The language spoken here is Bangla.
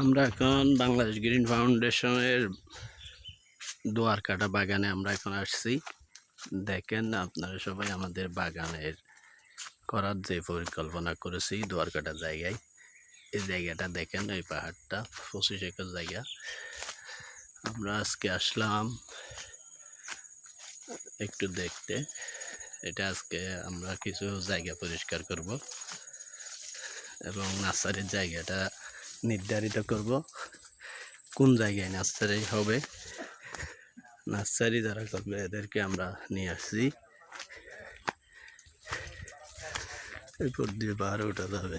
আমরা এখন বাংলাদেশ গ্রিন ফাউন্ডেশনের দোয়ার কাটা বাগানে আমরা এখন আসছি। দেখেন আপনারা সবাই আমাদের বাগানের করার যে পরিকল্পনা করেছি দোয়ার কাটা জায়গায়, এই জায়গাটা দেখেন ওই পাহাড়টা পঁচিশ একর জায়গা। আমরা আজকে আসলাম একটু দেখতে। এটা আজকে আমরা কিছু জায়গা পরিষ্কার করব এবং নার্সারির জায়গাটা নির্ধারিত করব। কোন জায়গায় নার্সারি হবে? নার্সারি যারা করবে, এদেরকে আমরা নিয়ে আসছি। এরপর দিয়ে পাহাড়ে ওঠা যাবে